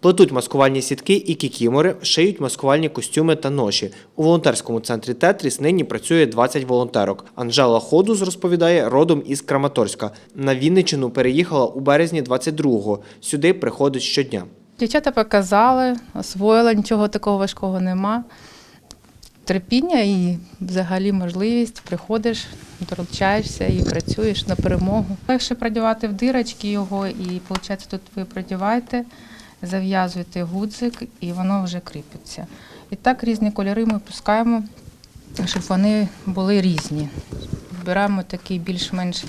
Плетуть маскувальні сітки і кікімори, шиють маскувальні костюми та ноші. У волонтерському центрі Тетріс нині працює 20 волонтерок. Анжела Ходус розповідає, родом із Краматорська. На Вінниччину переїхала у березні 22-го. Сюди приходить щодня. Дівчата показали, освоїла, нічого такого важкого нема. Терпіння і взагалі можливість, приходиш, долучаєшся і працюєш на перемогу. Легше продівати в дирочки його, і виходить, тут ви продіваєте, зав'язуєте гудзик, і воно вже кріпиться. І так різні кольори ми пускаємо, щоб вони були різні. Вибираємо такий більш-менш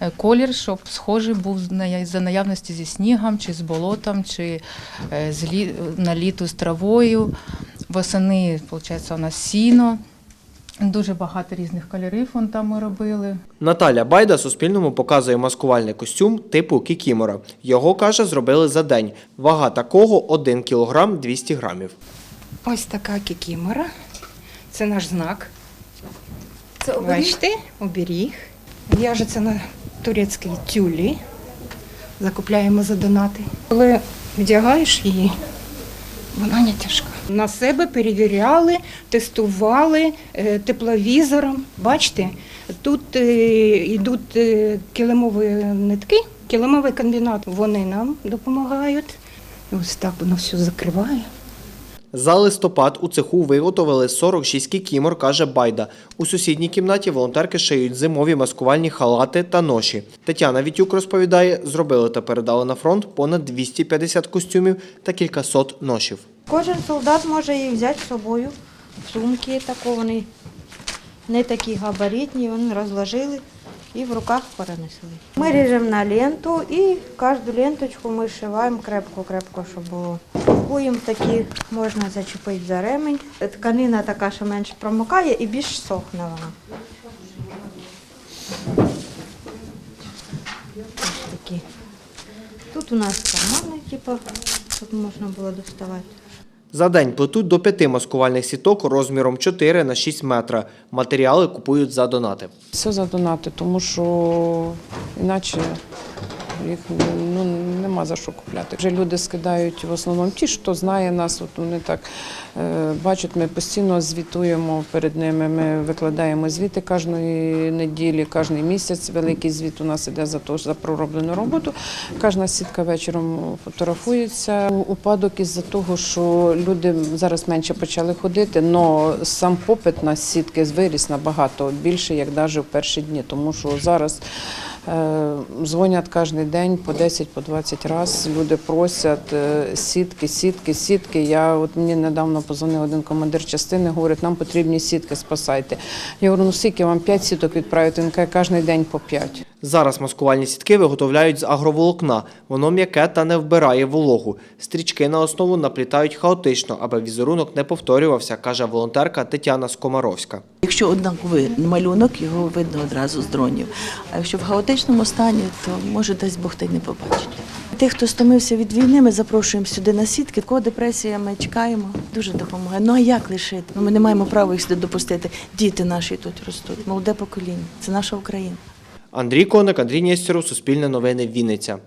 е, колір, щоб схожий був за наявності зі снігом, чи з болотом, чи е, з лі... на літу з травою. Восени, виходить, у нас сіно. Дуже багато різних кольорів вон там ми робили. Наталя Байда Суспільному показує маскувальний костюм типу кікімора. Його, каже, зробили за день. Вага такого 1 кг 200 грамів. Ось така кікімора. Це наш знак. Це оберіг? Бачите, оберіг. В'яжеться на турецькій тюлі. Закупляємо за донати. Коли вдягаєш її, вона не тяжка. На себе перевіряли, тестували е, тепловізором. Бачите, тут е, йдуть е, килимові нитки, килимовий комбінат. Вони нам допомагають. Ось так воно все закриває. За листопад у цеху виготовили 46 кікімор, каже Байда. У сусідній кімнаті волонтерки шиють зимові маскувальні халати та ноші. Тетяна Вітюк розповідає, зробили та передали на фронт понад 250 костюмів та кількасот ношів. Кожен солдат може їх взяти з собою. Сумки тако вони не такі габаритні, вони розложили і в руках перенесли. Ми ріжемо на ленту і кожну ленточку ми зшиваємо крепко-крепко, щоб було. Куємо такі, можна зачепити за ремень. Тканина така, що менше промокає і більш сохне вона. Тут у нас кармани, типу, щоб можна було доставати. За день плетуть до п'яти маскувальних сіток розміром 4 на 6 метра. Матеріали купують за донати. Все за донати, тому що іначе їх ну, нема за що купляти. Вже люди скидають в основному ті, хто знає нас, от вони так е, бачать, ми постійно звітуємо перед ними. Ми викладаємо звіти кожної неділі, кожний місяць. Великий звіт у нас іде за то, за пророблену роботу. Кожна сітка вечором фотографується. Упадок із-за того, що люди зараз менше почали ходити, але сам попит на сітки виріс набагато більше, як навіть в перші дні, тому що зараз. Е, Дзвонять кожен день по 10 по 20 разів. Люди просять е, сітки, сітки, сітки. Я от мені недавно позвонив один командир частини, говорить, нам потрібні сітки, спасайте. Я говорю, ну скільки вам 5 сіток відправити? Він каже, кожен день по 5. Зараз маскувальні сітки виготовляють з агроволокна. Воно м'яке та не вбирає вологу. Стрічки на основу наплітають хаотично, аби візерунок не повторювався, каже волонтерка Тетяна Скомаровська. Якщо однаковий малюнок, його видно одразу з дронів. А якщо в хаотичному стані, то може десь Бог та й не побачить. Тих, хто стомився від війни, ми запрошуємо сюди на сітки. Кого депресія, ми чекаємо. Дуже допомагає. Ну а як лишити? Ну, ми не маємо права їх сюди допустити. Діти наші тут ростуть, молоде покоління. Це наша Україна. Андрій Коник, Андрій Нєстєров, Суспільне новини, Вінниця.